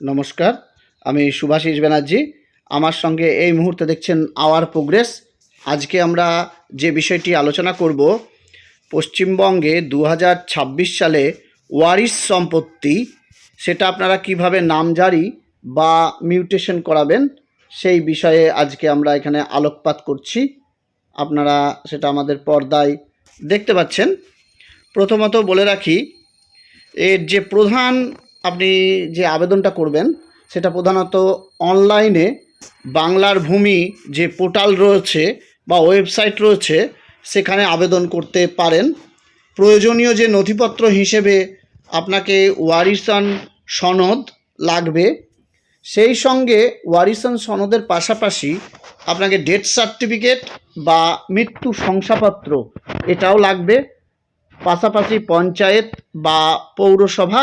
নমস্কার, আমি সুভাষিস ব্যানার্জি। আমার সঙ্গে এই মুহূর্তে দেখছেন আওয়ার প্রোগ্রেস। আজকে আমরা যে বিষয়টি আলোচনা করব, পশ্চিমবঙ্গে দু হাজার ছাব্বিশ সালে ওয়ারিস সম্পত্তি, সেটা আপনারা কীভাবে নামজারি বা মিউটেশন করাবেন, সেই বিষয়ে আজকে আমরা এখানে আলোকপাত করছি। আপনারা সেটা আমাদের পর্দায় দেখতে পাচ্ছেন। প্রথমত বলে রাখি, এর যে প্রধান আপনি যে আবেদনটা করবেন, সেটা প্রধানত অনলাইনে বাংলার ভূমি যে পোর্টাল রয়েছে বা ওয়েবসাইট রয়েছে, সেখানে আবেদন করতে পারেন। প্রয়োজনীয় যে নথিপত্র হিসেবে আপনাকে ওয়ারিসান সনদ লাগবে, সেই সঙ্গে ওয়ারিসান সনদের পাশাপাশি আপনাকে ডেথ সার্টিফিকেট বা মৃত্যু শংসাপত্র এটাও লাগবে। পাশাপাশি পঞ্চায়েত বা পৌরসভা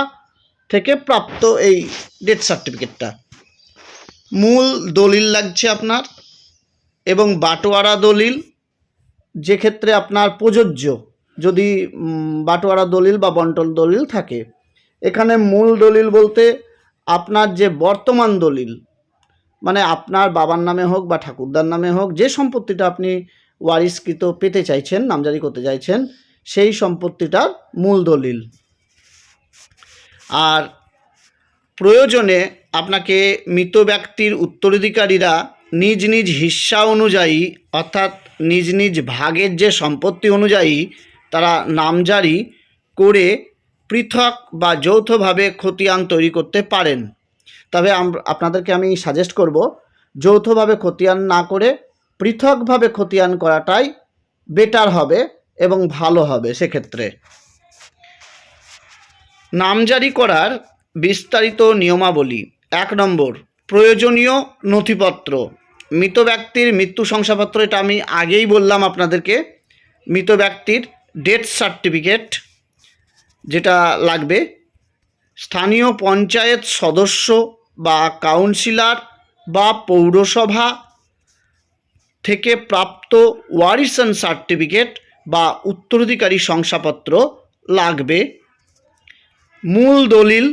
থেকে প্রাপ্ত এই ডেথ সার্টিফিকেটটা মূল দলিল লাগছে আপনার এবং বাটোয়ারা দলিল, যে ক্ষেত্রে আপনার প্রযোজ্য যদি বাটোয়ারা দলিল বা বন্টন দলিল থাকে। এখানে মূল দলিল বলতে আপনার যে বর্তমান দলিল মানে আপনার বাবার নামে হোক বা ঠাকুরদার নামে হোক, যে সম্পত্তিটা আপনি ওয়ারিসকৃত পেতে চাইছেন, নামজারি করতে চাইছেন, সেই সম্পত্তিটার মূল দলিল। আর প্রয়োজনে আপনাকে মৃত ব্যক্তির উত্তরাধিকারীরা নিজ নিজ হিস্সা অনুযায়ী, অর্থাৎ নিজ নিজ ভাগের যে সম্পত্তি অনুযায়ী তারা নামজারি করে পৃথক বা যৌথভাবে খতিয়ান তৈরি করতে পারেন। তবে আপনাদেরকে আমি সাজেস্ট করব, যৌথভাবে খতিয়ান না করে পৃথকভাবে খতিয়ান করাটাই বেটার হবে এবং ভালো হবে সেক্ষেত্রে। নামজারি করার বিস্তারিত নিয়মাবলী। এক নম্বর, প্রয়োজনীয় নথিপত্র। মৃত ব্যক্তির মৃত্যু শংসাপত্র, এটা আমি আগেই বললাম আপনাদেরকে। মৃত ব্যক্তির ডেথ সার্টিফিকেট যেটা লাগবে। স্থানীয় পঞ্চায়েত সদস্য বা কাউন্সিলর বা পৌরসভা থেকে প্রাপ্ত ওয়ারিসন সার্টিফিকেট বা উত্তরাধিকারী শংসাপত্র লাগবে। মূল দলিল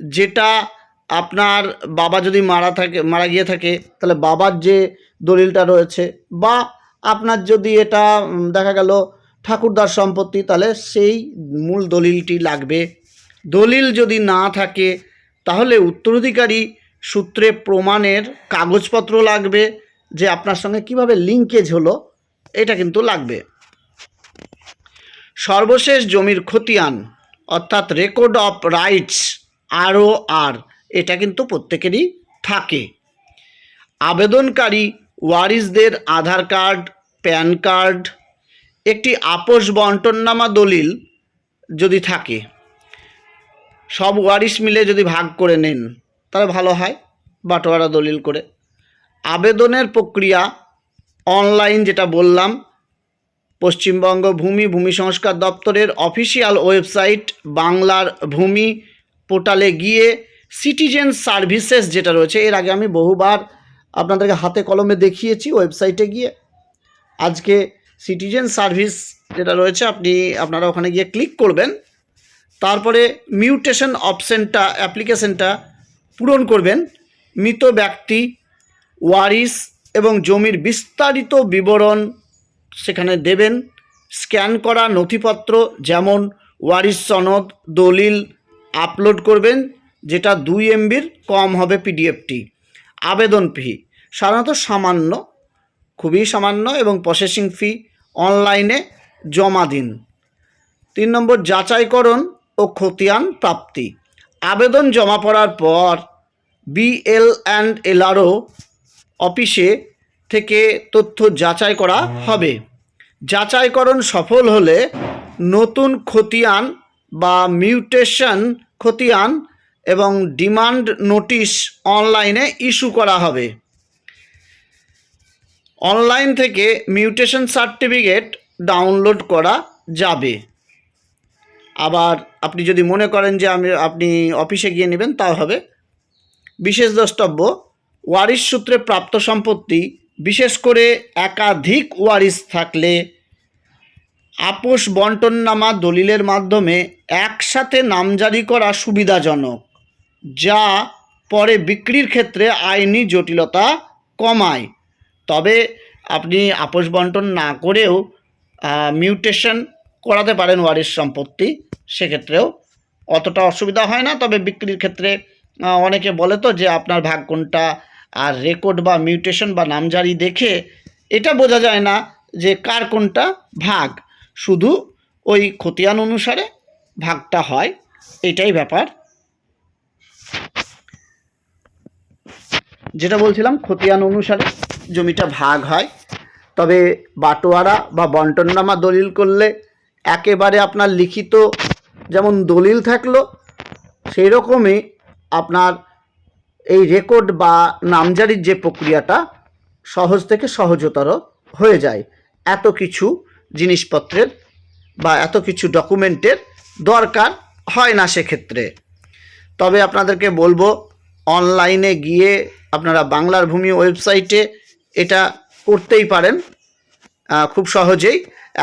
যেটা আপনার বাবা যদি মারা থাকে, মারা গিয়ে থাকে, তাহলে বাবার যে দলিলটা রয়েছে বা আপনার যদি এটা দেখা গেল ঠাকুরদার সম্পত্তি, তাহলে সেই মূল দলিলটি লাগবে। দলিল যদি না থাকে, তাহলে উত্তরাধিকারী সূত্রে প্রমাণের কাগজপত্র লাগবে যে আপনার সঙ্গে কীভাবে লিঙ্কেজ হলো, এটা কিন্তু লাগবে। সর্বশেষ জমির খতিয়ান। অর্থাৎ রেকর্ড অফ রাইটস আরও আর এটা কিন্তু প্রত্যেকেরই থাকে। আবেদনকারী ওয়ারিসদের আধার কার্ড, প্যান কার্ড, একটি আপোষ বন্টননামা দলিল যদি থাকে, সব ওয়ারিশ মিলে যদি ভাগ করে নেন, তাহলে ভালো হয় বাটোয়ারা দলিল করে। আবেদনের প্রক্রিয়া অনলাইন যেটা বললাম পশ্চিমবঙ্গ ভূমি ভূমি সংস্কার দপ্তরের অফিসিয়াল ওয়েবসাইট বাংলার ভূমি পোর্টালে গিয়ে সিটিজেন সার্ভিসেস যেটা রয়েছে, এর আগে আমি বহুবার আপনাদেরকে হাতে কলমে দেখিয়েছি ওয়েবসাইটে গিয়ে। আজকে সিটিজেন সার্ভিস যেটা রয়েছে, আপনি, আপনারা ওখানে গিয়ে ক্লিক করবেন। তারপরে মিউটেশন অপশনটা, অ্যাপ্লিকেশনটা পূরণ করবেন। মৃত ব্যক্তি ওয়ারিস এবং জমির বিস্তারিত বিবরণ সেখানে দেবেন। স্ক্যান করা নথিপত্র যেমন ওয়ারিস সনদ দলিল আপলোড করবেন যেটা দুই এমবির কম হবে পিডিএফটি। আবেদন ফি সাধারণত সামান্য খুবই সামান্য এবং প্রসেসিং ফি অনলাইনে জমা দিন। তিন নম্বর যাচাইকরণ ও খতিয়ান প্রাপ্তি। আবেদন জমা পড়ার পর বিএল অ্যান্ড এলআরও অফিসে থেকে তথ্য যাচাই করা হবে। যাচাইকরণ সফল হলে নতুন খতিয়ান বা মিউটেশন খতিয়ান এবং ডিমান্ড নোটিশ অনলাইনে ইস্যু করা হবে। অনলাইন থেকে মিউটেশন সার্টিফিকেট ডাউনলোড করা যাবে। আবার আপনি যদি মনে করেন যে আমি, আপনি অফিসে গিয়ে নেবেন, তাও হবে। বিশেষ দ্রষ্টব্য, ওয়ারিশ সূত্রে প্রাপ্ত সম্পত্তি বিশেষ করে একাধিক ওয়ারিস থাকলে আপোষ বন্টননামা দলিলের মাধ্যমে একসাথে নামজারি করা সুবিধাজনক, যা পরে বিক্রির ক্ষেত্রে আইনি জটিলতা কমায়। তবে আপনি আপোষ বন্টন না করেও মিউটেশন করাতে পারেন ওয়ারিস সম্পত্তি, সেক্ষেত্রেও অতটা অসুবিধা হয় না। তবে বিক্রির ক্ষেত্রে অনেকে বলে তো যে আপনার ভাগ কোনটা আর রেকর্ড বা মিউটেশন বা নামজারি দেখে এটা বোঝা যায় না যে কার কোনটা ভাগ। শুধু ওই খতিয়ান অনুসারে ভাগটা হয়, এটাই ব্যাপার। যেটা বলছিলাম, খতিয়ান অনুসারে জমিটা ভাগ হয়। তবে বাটোয়ারা বা বন্টননামা দলিল করলে একেবারে আপনার লিখিত যেমন দলিল থাকল সেই রকমই আপনার এই রেকর্ড বা নামজারির যে প্রক্রিয়াটা সহজ থেকে সহজতর হয়ে যায়। এত কিছু জিনিসপত্রের বা এত কিছু ডকুমেন্টের দরকার হয় না সেক্ষেত্রে। তবে আপনাদেরকে বলব অনলাইনে গিয়ে আপনারা বাংলার ভূমি ওয়েবসাইটে এটা করতেই পারেন। খুব সহজেই।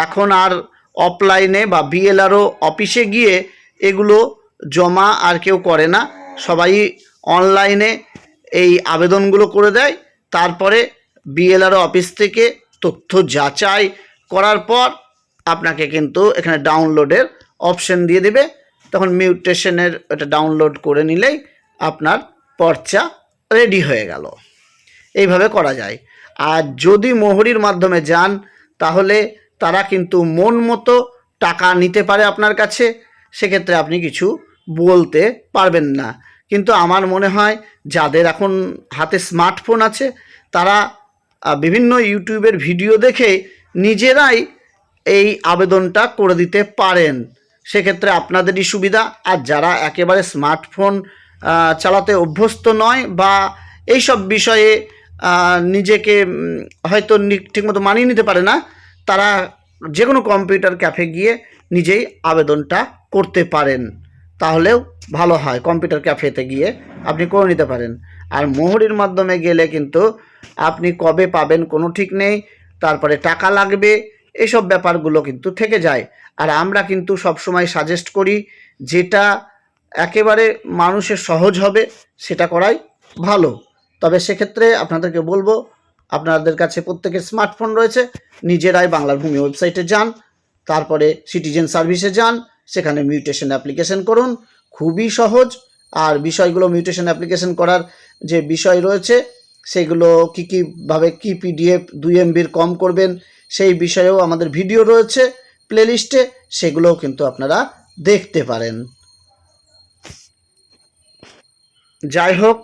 এখন আর অফলাইনে বা বিএলআরও অফিসে গিয়ে এগুলো জমা আর কেউ করে না। সবাই অনলাইনে এই আবেদনগুলো করে দেয়। তারপরে বিএলআরও অফিস থেকে তথ্য যাচাই করার পর আপনাকে কিন্তু এখানে ডাউনলোডের অপশন দিয়ে দেবে। তখন মিউটেশনের এটা ডাউনলোড করে নিলেই আপনার পর্চা রেডি হয়ে গেল। এইভাবে করা যায়। আর যদি মোহরির মাধ্যমে যান, তাহলে তারা কিন্তু মন মতো টাকা নিতে পারে আপনার কাছে। সেক্ষেত্রে আপনি কিছু বলতে পারবেন না। কিন্তু আমার মনে হয় যাদের এখন হাতে স্মার্টফোন আছে, তারা বিভিন্ন ইউটিউবের ভিডিও দেখে নিজেরাই এই আবেদনটা করে দিতে পারেন। সেক্ষেত্রে আপনাদেরই সুবিধা। আর যারা একেবারে স্মার্টফোন চালাতে অভ্যস্ত নয় বা এই সব বিষয়ে নিজেকে হয়তো ঠিকমতো মানিয়ে নিতে পারে না, তারা যে কোনো কম্পিউটার ক্যাফে গিয়ে নিজেই আবেদনটা করতে পারেন। তাহলেও ভালো হয় কম্পিউটার ক্যাফেতে গিয়ে আপনি করে নিতে পারেন। আর মোহরির মাধ্যমে গেলে কিন্তু আপনি কবে পাবেন কোনো ঠিক নেই, তারপরে টাকা লাগবে, এসব ব্যাপারগুলো কিন্তু থেকে যায়। আর আমরা কিন্তু সবসময় সাজেস্ট করি যেটা একেবারে মানুষের সহজ হবে সেটা করাই ভালো। তবে সেক্ষেত্রে আপনাদেরকে বলব, আপনাদের কাছে প্রত্যেকের স্মার্টফোন রয়েছে, নিজেরাই বাংলার ভূমি ওয়েবসাইটে যান, তারপরে সিটিজেন সার্ভিসে যান সেখানে মিউটেশন অ্যাপ্লিকেশন করুন। খুবই সহজ। আর বিষয়গুলো মিউটেশন অ্যাপ্লিকেশন করার যে বিষয় রয়েছে, সেগুলো কী কীভাবে কী পিডিএফ দুই এমবির কম করবেন, সেই বিষয়েও আমাদের ভিডিও রয়েছে প্লেলিস্টে সেগুলোও কিন্তু আপনারা দেখতে পারেন। যাই হোক,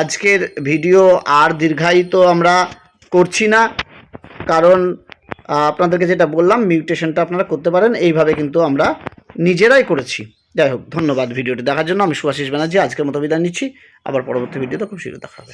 আজকের ভিডিও আর দীর্ঘায়িত আমরা করছি না, কারণ আপনাদেরকে যেটা বললাম মিউটেশনটা আপনারা করতে পারেন। এইভাবে কিন্তু আমরা নিজেরাই করেছি। যাই হোক, ধন্যবাদ ভিডিওটি দেখার জন্য। আমি সুভাষিস ব্যানার্জি, আজকের মতো বিদায় নিচ্ছি। আবার পরবর্তী ভিডিওতে খুব শীঘ্র দেখা হবে।